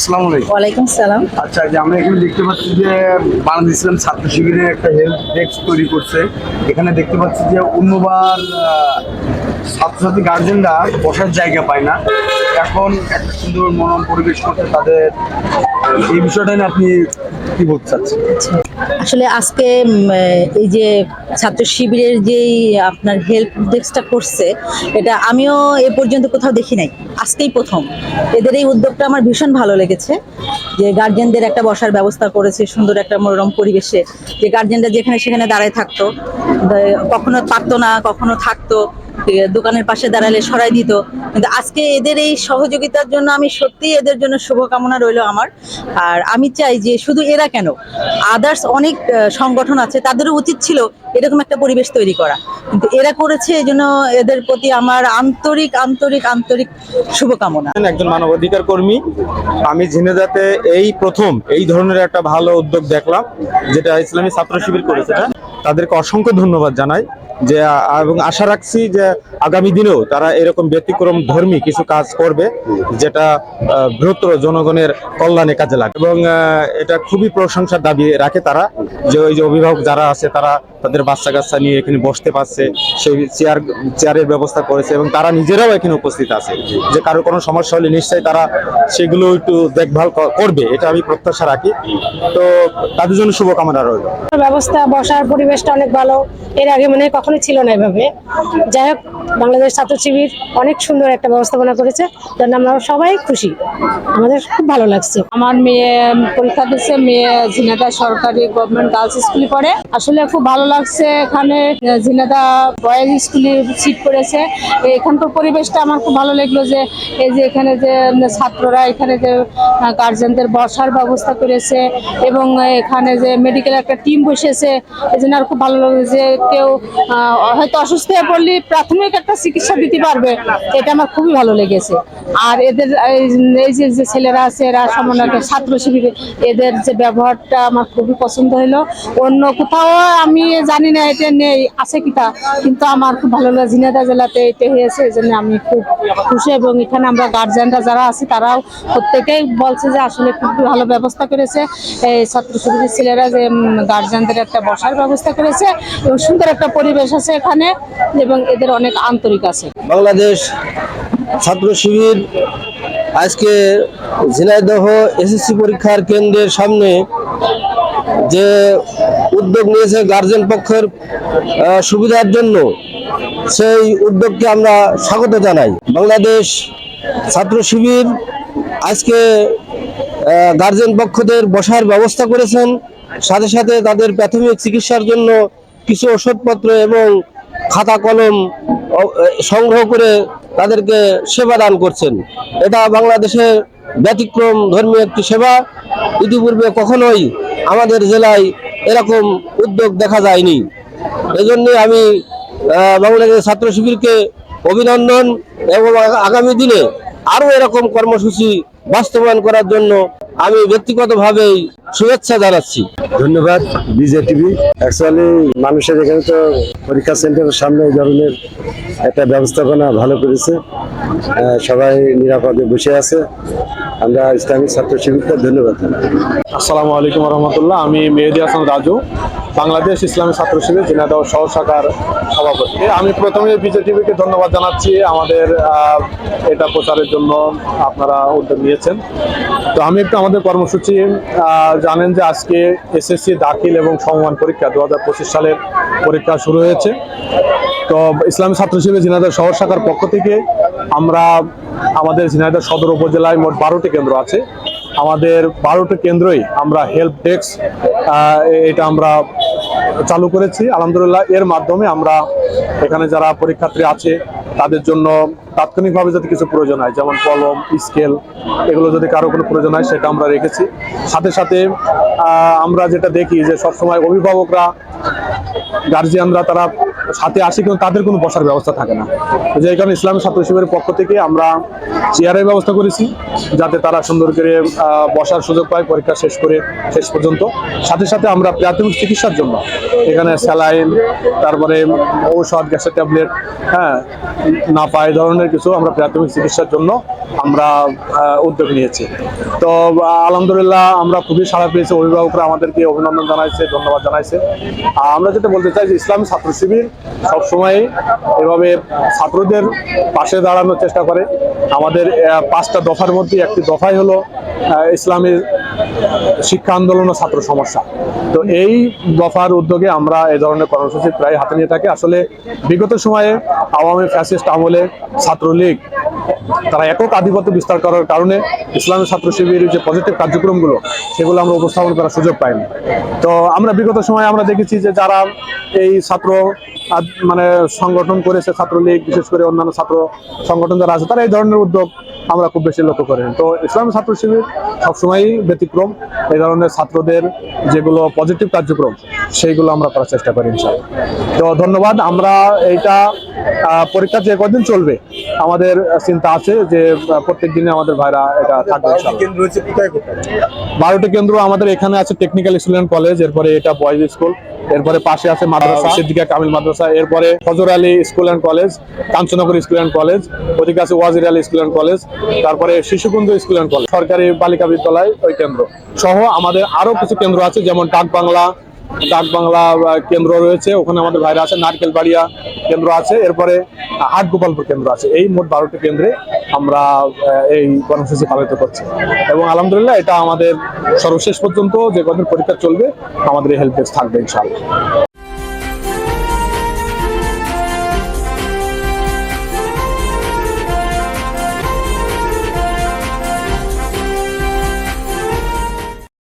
আসসালামু আলাইকুম। ওয়ালাইকুম সালাম। আচ্ছা যে আমরা এখানে দেখতে পাচ্ছি যে বাংলাদেশ ইসলাম ছাত্র শিবিরের একটা হেল্প ডেস্ক তৈরি করছে। এখানে দেখতে পাচ্ছি যে অন্যবার ছাত্রছাত্রী গার্জেনরা বসার জায়গা পায় না। এখন একটা সুন্দর মনোরম পরিবেশ করতে তাদের, এই বিষয়টা নিয়ে আপনি কি বলতে চাচ্ছেন? আসলে আজকে এই যে ছাত্র শিবিরের যেই আপনার হেল্প ডেস্কটা করছে, এটা আমিও এ পর্যন্ত কোথাও দেখি নাই। আজকেই প্রথম। এদের এই উদ্যোগটা আমার ভীষণ ভালো লেগেছে। যে গার্জেনদের একটা বসার ব্যবস্থা করেছে, সুন্দর একটা মনোরম পরিবেশে। যে গার্জেনরা যেখানে সেখানে দাঁড়ায় থাকতো কখনো পারতো না, কখনো থাকতো। দোকানের পাশে দাঁড়ালে সরাই দিত। কিন্তু আজকে এদের এই সহযোগিতার জন্য আমি সত্যি এদের জন্য শুভকামনা রইল আমার। আর আমি চাই যে শুধু এরা কেন আদার্স অনেক সংগঠন আছে, তাদেরও উচিত ছিল এরকম একটা পরিবেশ তৈরি করা। কিন্তু এরা করেছে এই জন্য এদের প্রতি আমার আন্তরিক আন্তরিক আন্তরিক শুভকামনা। একজন মানবাধিকার কর্মী। আমি ঝিনেদাতে এই প্রথম এই ধরনের একটা ভালো উদ্যোগ দেখলাম, যেটা ইসলামী ছাত্র শিবির করেছে? তাদেরকে অসংখ্য ধন্যবাদ জানাই। যে, এবং আশা রাখছি যে আগামী দিনেও তারা এরকম ব্যতিক্রম ধর্মী কিছু কাজ করবে, যেটা বৃহত্তর জনগণের কল্যাণে কাজে লাগে এবং এটা খুবই প্রশংসার দাবি রাখে তারা, যে ওই যে অভিভাবক যারা আছে, তারা তাদের বাচ্চা কাচ্চা নিয়ে এখানে বসতে পারছে, সেই চেয়ার, চেয়ারের ব্যবস্থা করেছে, এবং তারা নিজেরাও এখানে উপস্থিত আছে। যে কারও কোনো সমস্যা হলে নিশ্চয়ই তারা সেগুলো একটু দেখভাল করবে, এটা আমি প্রত্যাশা রাখি। তো, তাদের জন্য শুভকামনা রইল। ব্যবস্থা, বসার পরিবেশটা অনেক ভালো। এর আগে মানে কখনো ছিল না এভাবে। যাই হোক, বাংলাদেশ ছাত্র শিবির অনেক সুন্দর একটা ব্যবস্থাপনা করেছে জন্য আমরা সবাই খুশি। আমাদের খুব ভালো লাগছে। আমার মেয়ে পরীক্ষা দিচ্ছে, মেয়ে ঝিনাদা সরকারি গভর্নমেন্ট গার্লস স্কুলে পড়ে। আসলে খুব ভালো লাগছে এখানে ঝিনাদা বয়েজ স্কুলে সিট করেছে। এখানকার পরিবেশটা আমার খুব ভালো লাগল যে, এই যে এখানে যে ছাত্ররা, এখানে যে গার্জেনদের বসার ব্যবস্থা করেছে এবং এখানে যে মেডিকেল একটা টিম বসেছে এই জন্য আর খুব ভালো লাগল যে কেউ হয়তো অসুস্থ হয়ে পড়লে প্রাথমিক একটা চিকিৎসা দিতে পারবে। এটা আমার খুবই ভালো লেগেছে। আর এদের, এই যে যে ছেলেরা আছে, এরা একটা ছাত্র শিবির, এদের যে ব্যবহারটা আমার খুবই পছন্দ হলো। অন্য কোথাও আমি জানি না, এটা নেই, আছে কিটা কিন্তু আমার খুব ভালো লাগে ঝিনাইদহ জেলাতে এটা হয়েছে, এই জন্য আমি খুব খুশি। এবং এখানে আমরা গার্জেনরা যারা আছি, তারাও প্রত্যেকেই বলছে যে আসলে খুব ভালো ব্যবস্থা করেছে। এই ছাত্র শিবিরের ছেলেরা যে গার্জেনদের একটা বসার ব্যবস্থা করেছে। এবং সুন্দর একটা পরিবেশ আছে এখানে এবং এদের অনেক আন্তরিক আছে। বাংলাদেশ ছাত্র শিবির আজকে ঝিনাইদহ এসএসসি পরীক্ষার কেন্দ্রের সামনে যে উদ্যোগ নিয়েছে গার্জেন পক্ষের সুবিধার জন্য, সেই উদ্যোগকে আমরা স্বাগত জানাই। বাংলাদেশ ছাত্র শিবির আজকে গার্জেন পক্ষদের বসার ব্যবস্থা করেছেন। সাথে সাথে তাদের প্রাথমিক চিকিৎসার জন্য কিছু ওষুধপত্র এবং খাতা কলম সংগ্রহ করে তাদেরকে সেবা দান করছেন। এটা বাংলাদেশের ব্যতিক্রম ধর্মীয় একটি সেবা। ইতিপূর্বে কখনোই আমাদের জেলায় এরকম উদ্যোগ দেখা যায়নি। এজন্য আমি বাংলাদেশ ছাত্র শিবিরকে অভিনন্দন এবং আগামী দিনে আরও এরকম কর্মসূচি বাস্তবায়ন করার জন্য আমি ব্যক্তিগতভাবেই শুভেচ্ছা জানাচ্ছি। ধন্যবাদ, বিজে টিভি। অ্যাকচুয়ালি মানুষের এখানে তো পরীক্ষা সেন্টারের সামনে এই ধরনের একটা ব্যবস্থাপনা ভালো করেছে। সবাই নিরাপদে বসে আছে। আমরা ইসলামিক ছাত্র শিবিরকে ধন্যবাদ আসসালামু আলাইকুম রহমতুল্লাহ, আমি মেহেদি হাসান রাজু, বাংলাদেশ ইসলামী ছাত্র শিবির ঝিনাইদহ সহ শাখার সভাপতি। আমি প্রথমে বিজেপিকে ধন্যবাদ জানাচ্ছি, আমাদের এটা প্রচারের জন্য আপনারা উদ্যোগ নিয়েছেন। তো আমি একটু আমাদের কর্মসূচি জানেন যে আজকে এসএসসি দাখিল এবং সমমান পরীক্ষা দু হাজার পঁচিশ সালের পরীক্ষা শুরু হয়েছে। তো ইসলামী ছাত্র শিবির ঝিনাইদহ শহর শাখার পক্ষ থেকে আমরা আমাদের ঝিনাইদহ সদর উপজেলায় মোট বারোটি কেন্দ্র আছে। আমাদের বারোটি কেন্দ্রই আমরা হেল্প ডেস্ক এটা আমরা চালু করেছি। আলহামদুলিল্লাহ, এর মাধ্যমে আমরা এখানে যারা পরীক্ষার্থী আছে, তাদের জন্য তাৎক্ষণিকভাবে যদি কিছু প্রয়োজন হয়, যেমন কলম, স্কেল, এগুলো যদি কারও কোনো প্রয়োজন হয়, সেটা আমরা রেখেছি। সাথে সাথে আমরা যেটা দেখি যে সবসময় অভিভাবকরা গার্জিয়ানরা তারা সাথে আসে, কিন্তু তাদের কোনো বসার ব্যবস্থা থাকে না। যে কারণে ইসলামী ছাত্র শিবিরের পক্ষ থেকে আমরা চেয়ারের ব্যবস্থা করেছি, যাতে তারা সুন্দর করে বসার সুযোগ পায়, পরীক্ষা শেষ করে, শেষ পর্যন্ত। সাথে সাথে আমরা প্রাথমিক চিকিৎসার জন্য, এখানে স্যালাইন, তারপরে ঔষধ, গ্যাসের ট্যাবলেট হ্যাঁ না পায় এই ধরনের কিছু আমরা প্রাথমিক চিকিৎসার জন্য আমরা উদ্যোগ নিয়েছি। তো আলহামদুলিল্লাহ আমরা খুবই সাড়া পেয়েছি। অভিভাবকরা আমাদেরকে অভিনন্দন জানাইছে, ধন্যবাদ জানাইছে। আমরা যেটা বলতে চাই যে ইসলামী ছাত্র শিবির সবসময় এভাবে ছাত্রদের পাশে দাঁড়ানোর চেষ্টা করে। আমাদের পাঁচটা দফার মধ্যে একটি দফাই হলো ইসলামী শিক্ষা আন্দোলন ও ছাত্র সমস্যা। তো এই দফার উদ্যোগে আমরা এই ধরনের কর্মসূচি প্রায় হাতে নিয়ে থাকি। আসলে বিগত সময়ে আওয়ামী ফ্যাসিস্ট আমলে ছাত্রলীগ, তারা একক আধিপত্য বিস্তার করার কারণে ইসলামী ছাত্র শিবিরের যে পজিটিভ কার্যক্রমগুলো, সেগুলো আমরা উপস্থাপন করার সুযোগ পাইনি। তো আমরা বিগত সময়ে আমরা দেখেছি যে যারা এই ছাত্র মানে সংগঠন করেছে ছাত্রলীগ, বিশেষ করে অন্যান্য ছাত্র সংগঠন যারা আছে, তারা এই ধরনের উদ্যোগ আমরা খুব বেশি লক্ষ্য করেন তো ইসলামী ছাত্র শিবির সবসময়ই ব্যতিক্রম। এই ধরনের ছাত্রদের যেগুলো পজিটিভ কার্যক্রম সেইগুলো আমরা করার চেষ্টা করি তো ধন্যবাদ আমরা এইটা পরীক্ষা যে কদিন চলবে আমাদের চিন্তা আছে যে প্রত্যেক দিনে আমাদের ভাইরা এটা থাকবে বারোটি কেন্দ্র আমাদের এখানে আছে টেকনিক্যাল স্টুডেন্ট কলেজ এরপরে এটা বয়েজ স্কুল এরপরে পাশে আছে মাদ্রাসা সিদ্দিকা কামিল মাদ্রাসা এরপরে Fazar Ali school and college Kanchannagar school and college ওদিকে আছে Wazir Ali school and college তারপরে শিশুকুন্দ স্কুল অ্যান্ড কলেজ সরকারি বালিকা বিদ্যালয় ওই কেন্দ্র। সহ আমাদের আরও কিছু কেন্দ্র আছে, যেমন ডাক বাংলা ডাক বাংলা কেন্দ্র রয়েছে, ওখানে আমাদের ভাইরা আছে নারকেল বাড়িয়া কেন্দ্র আছে, এরপরে হাট গোপালপুর কেন্দ্র আছে, এই মোট বারোটি কেন্দ্রে আমরা এই কর্মসূচি পালিত করছি। এবং আলহামদুলিল্লাহ এটা আমাদের সর্বশেষ পর্যন্ত যে কদিন পরীক্ষা চলবে, আমাদের এই হেল্প ডেস্ক থাকবে, ইনশাআল্লাহ।